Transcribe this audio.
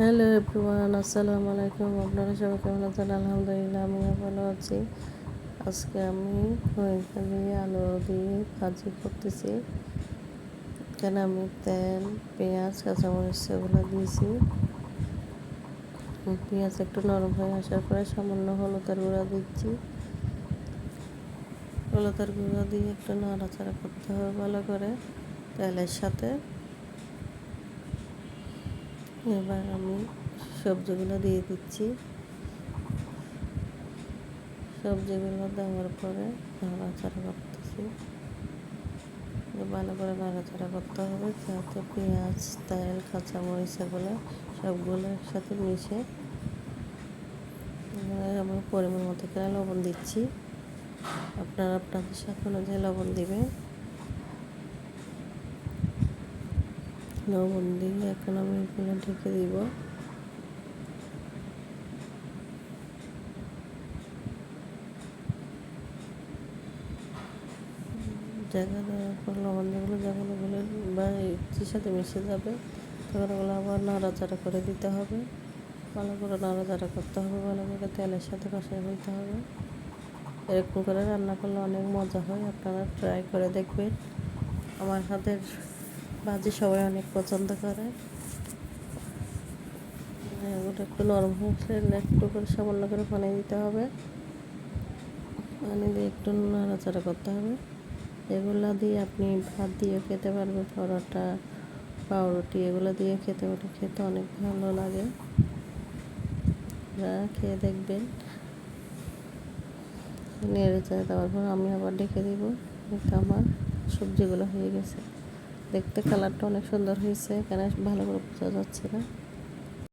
Hello everyone, আসসালামু আলাইকুম। আপনারা সবাই কেমন আছেন? আলহামদুলিল্লাহ, আমিও ভালো আছি। আজকে আমি খরিকা আলু দিয়ে ভাজি করতেছি। এখানে আমি তেল, পেঁয়াজ, কাঁচামরিচ এগুলো দিয়েছি। পেঁয়াজ একটু নরম হয়ে আসার পরে সামান্য হলুদের গুঁড়া দিচ্ছি। হলুদের গুঁড়া দিয়ে একটু নাড়াচাড়া করতে হবে ভালো করে তেলের সাথে। এবার আমি সবজিগুলো দিয়ে দিচ্ছি। সবজিগুলো দেওয়ার পরে নাড়াচাড়া করতেছি। ভালো করে নাড়াচাড়া করতে হবে যাতে পেঁয়াজ, তেল, কাঁচামরিচ এগুলো সবগুলো একসাথে মিশে আমি পরিমাণ মতো করে লবণ দিচ্ছি। আপনারা আপনাদের সাথে অনুযায়ী লবণ দিবেন। লবণ দিয়ে এখন আমি এগুলো ঢেকে দিব। জায়গা দেওয়ার পর লবণ যেগুলো বা ইটির সাথে মিশে যাবে, তখন ওগুলো আবার নাড়াচাড়া করে দিতে হবে। ভালো করে নাড়াচাড়া করতে হবে, ভালো করে তেলের সাথে কষায় দিতে হবে। এরকম করে রান্না করলে অনেক মজা হয়, আপনারা ট্রাই করে দেখবেন। আমার হাতের ভাজি সবাই অনেক পছন্দ করে। ওটা একটু নরম হয়ে একটু করে সামান্য করে পানি দিতে হবে। পানি দিয়ে একটু নাড়াচাড়া করতে হবে। এগুলো দিয়ে আপনি ভাত দিয়ে খেতে পারবেন, পরোটা, পাউরুটি, এগুলো দিয়ে খেতে পারবেন, খেতে অনেক ভালো লাগে। খেয়ে দেখবেন, নেড়ে দেওয়ার পর আমি আবার ডেকে দিব। আমার সবজিগুলো হয়ে গেছে। দেখতে কালারটা অনেক সুন্দর হয়েছে এখানে ভালো করে বোঝা যাচ্ছে না।